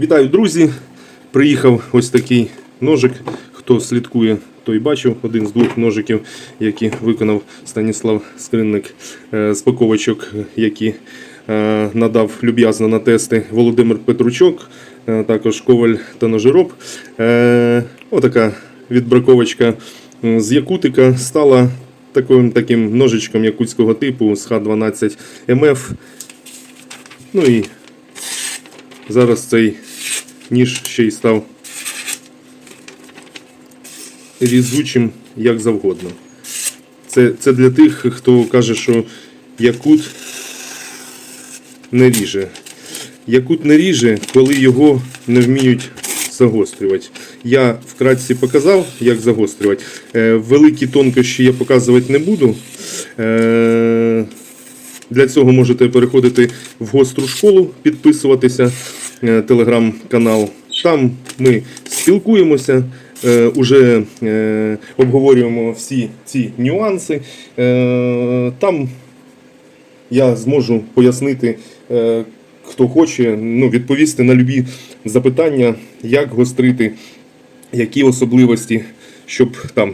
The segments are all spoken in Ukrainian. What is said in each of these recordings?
Вітаю, друзі! Приїхав ось такий ножик. Хто слідкує, той бачив один з двох ножиків, які виконав Станіслав Скринник е, з паковочок, які е, надав люб'язно на тести Володимир Петручок, е, також Коваль та Ножироб. Е, Отака відбраковочка з Якутика стала таким, таким ножичком якутського типу з Х12 МФ. Ну і зараз цей ніж ще й став різучим як завгодно. Це, це для тих, хто каже, що якут не ріже. Якут не ріже, коли його не вміють загострювати. Я вкратці показав, як загострювати. Е, великі тонкощі я показувати не буду. Е, для цього можете переходити в гостру школу, підписуватися, телеграм-канал. Там ми спілкуємося, е, уже е, обговорюємо всі ці нюанси. Е, Там я зможу пояснити, е, хто хоче, ну, відповісти на любі запитання, як гострити, які особливості, щоб там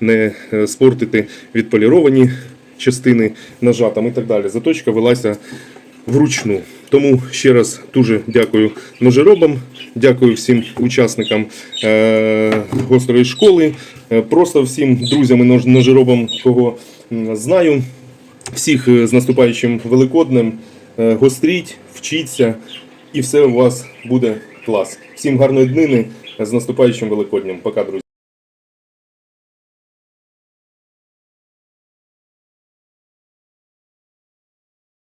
не е, спортити відполіровані частини ножа там і так далі. Заточка велася вручну. Тому ще раз дуже дякую ножеробам, дякую всім учасникам е, гострої школи, е, просто всім друзям і нож- ножеробам, кого знаю. Всіх е, з наступаючим Великоднем. Гостріть, вчіться, і все у вас буде клас. Всім гарної днини з наступаючим Великоднем. Пока, друзі.